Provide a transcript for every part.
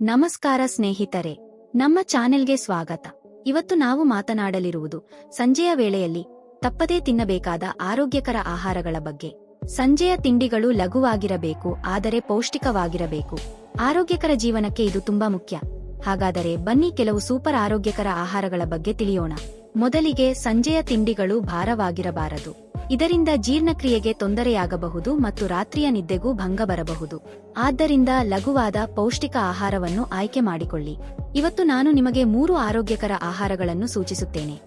ನಮಸ್ಕಾರ ಸ್ನೇಹಿತರೆ, ನಮ್ಮ ಚಾನೆಲ್ಗೆ ಸ್ವಾಗತ. ಇವತ್ತು ನಾವು ಮಾತನಾಡಲಿರುವುದು ಸಂಜೆಯ ವೇಳೆಯಲ್ಲಿ ತಪ್ಪದೇ ತಿನ್ನಬೇಕಾದ ಆರೋಗ್ಯಕರ ಆಹಾರಗಳ ಬಗ್ಗೆ. ಸಂಜೆಯ ತಿಂಡಿಗಳು ಲಘುವಾಗಿರಬೇಕು, ಆದರೆ ಪೌಷ್ಟಿಕವಾಗಿರಬೇಕು. ಆರೋಗ್ಯಕರ ಜೀವನಕ್ಕೆ ಇದು ತುಂಬಾ ಮುಖ್ಯ. ಹಾಗಾದರೆ ಬನ್ನಿ ಕೆಲವು ಸೂಪರ್ ಆರೋಗ್ಯಕರ ಆಹಾರಗಳ ಬಗ್ಗೆ ತಿಳಿಯೋಣ. ಮೊದಲಿಗೆ ಸಂಜೆಯ ತಿಂಡಿಗಳು ಭಾರವಾಗಿರಬಾರದು. ಇದರಿಂದ ಜೀರ್ಣಕ್ರಿಯೆಗೆ ತೊಂದರೆಯಾಗಬಹುದು ಮತ್ತು ರಾತ್ರಿಯ ನಿದ್ದೆಗೂ ಭಂಗ ಬರಬಹುದು. ಆದ್ದರಿಂದ ಲಘುವಾದ ಪೌಷ್ಟಿಕ ಆಹಾರವನ್ನು ಆಯ್ಕೆ ಮಾಡಿಕೊಳ್ಳಿ. ಇವತ್ತು ನಾನು ನಿಮಗೆ ಮೂರು ಆರೋಗ್ಯಕರ ಆಹಾರಗಳನ್ನು ಸೂಚಿಸುತ್ತೇನೆ.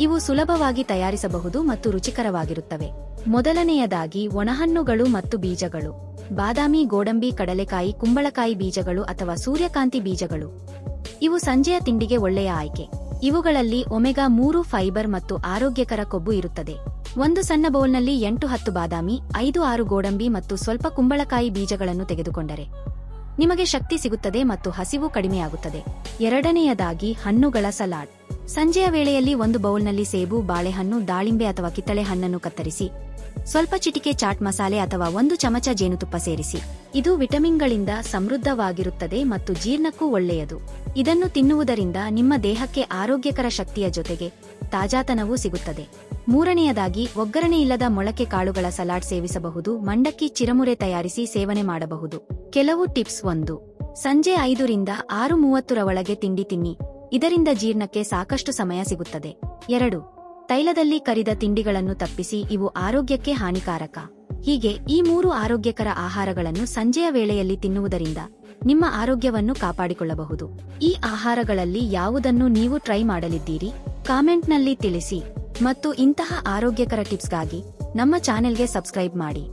ಇವು ಸುಲಭವಾಗಿ ತಯಾರಿಸಬಹುದು ಮತ್ತು ರುಚಿಕರವಾಗಿರುತ್ತವೆ. ಮೊದಲನೆಯದಾಗಿ ಒಣಹಣ್ಣುಗಳು ಮತ್ತು ಬೀಜಗಳು. ಬಾದಾಮಿ, ಗೋಡಂಬಿ, ಕಡಲೆಕಾಯಿ, ಕುಂಬಳಕಾಯಿ ಬೀಜಗಳು ಅಥವಾ ಸೂರ್ಯಕಾಂತಿ ಬೀಜಗಳು. ಇವು ಸಂಜೆಯ ತಿಂಡಿಗೆ ಒಳ್ಳೆಯ ಆಯ್ಕೆ. ಇವುಗಳಲ್ಲಿ ಒಮೆಗಾ ಮೂರು ಫೈಬರ್ ಮತ್ತು ಆರೋಗ್ಯಕರ ಕೊಬ್ಬು ಇರುತ್ತದೆ. ಒಂದು ಸಣ್ಣ ಬೌಲ್ನಲ್ಲಿ ಎಂಟು ಹತ್ತು ಬಾದಾಮಿ, ಐದು ಆರು ಗೋಡಂಬಿ ಮತ್ತು ಸ್ವಲ್ಪ ಕುಂಬಳಕಾಯಿ ಬೀಜಗಳನ್ನು ತೆಗೆದುಕೊಂಡರೆ ನಿಮಗೆ ಶಕ್ತಿ ಸಿಗುತ್ತದೆ ಮತ್ತು ಹಸಿವು ಕಡಿಮೆಯಾಗುತ್ತದೆ. ಎರಡನೆಯದಾಗಿ ಹಣ್ಣುಗಳ ಸಲಾಡ್. ಸಂಜೆಯ ವೇಳೆಯಲ್ಲಿ ಒಂದು ಬೌಲ್ನಲ್ಲಿ ಸೇಬು, ಬಾಳೆಹಣ್ಣು, ದಾಳಿಂಬೆ ಅಥವಾ ಕಿತ್ತಳೆ ಹಣ್ಣನ್ನು ಕತ್ತರಿಸಿ, ಸ್ವಲ್ಪ ಚಿಟಿಕೆ ಚಾಟ್ ಮಸಾಲೆ ಅಥವಾ ಒಂದು ಚಮಚ ಜೇನುತುಪ್ಪ ಸೇರಿಸಿ. ಇದು ವಿಟಮಿನ್ಗಳಿಂದ ಸಮೃದ್ಧವಾಗಿರುತ್ತದೆ ಮತ್ತು ಜೀರ್ಣಕ್ಕೂ ಒಳ್ಳೆಯದು. ಇದನ್ನು ತಿನ್ನುವುದರಿಂದ ನಿಮ್ಮ ದೇಹಕ್ಕೆ ಆರೋಗ್ಯಕರ ಶಕ್ತಿಯ ಜೊತೆಗೆ ತಾಜಾತನವೂ ಸಿಗುತ್ತದೆ. ಮೂರನೆಯದಾಗಿ, ಒಗ್ಗರಣೆಯಿಲ್ಲದ ಮೊಳಕೆ ಕಾಳುಗಳ ಸಲಾಡ್ ಸೇವಿಸಬಹುದು, ಮಂಡಕ್ಕಿ ಚಿರಮುರೆ ತಯಾರಿಸಿ ಸೇವನೆ ಮಾಡಬಹುದು. ಕೆಲವು ಟಿಪ್ಸ್ ಒಂದು. ಸಂಜೆ ಐದರಿಂದ ಆರು ಮೂವತ್ತರ ಒಳಗೆ ತಿಂಡಿ ತಿನ್ನಿ. ಇದರಿಂದ ಜೀರ್ಣಕ್ಕೆ ಸಾಕಷ್ಟು ಸಮಯ ಸಿಗುತ್ತದೆ. ಎರಡು. ತೈಲದಲ್ಲಿ ಕರಿದ ತಿಂಡಿಗಳನ್ನು ತಪ್ಪಿಸಿ, ಇವು ಆರೋಗ್ಯಕ್ಕೆ ಹಾನಿಕಾರಕ. ಹೀಗೆ, ಈ ಮೂರು ಆರೋಗ್ಯಕರ ಆಹಾರಗಳನ್ನು ಸಂಜೆಯ ವೇಳೆಯಲ್ಲಿ ತಿನ್ನುವುದರಿಂದ ನಿಮ್ಮ ಆರೋಗ್ಯವನ್ನು ಕಾಪಾಡಿಕೊಳ್ಳಬಹುದು. ಈ ಆಹಾರಗಳಲ್ಲಿ ಯಾವುದನ್ನು ನೀವು ಟ್ರೈ ಮಾಡಲಿದ್ದೀರಿ? ಕಾಮೆಂಟ್ನಲ್ಲಿ ತಿಳಿಸಿ. ಮತ್ತು ಇಂತಹ ಆರೋಗ್ಯಕರ ಟಿಪ್ಸ್ಗಾಗಿ ನಮ್ಮ ಚಾನೆಲ್ಗೆ ಸಬ್ಸ್ಕ್ರೈಬ್ ಮಾಡಿ.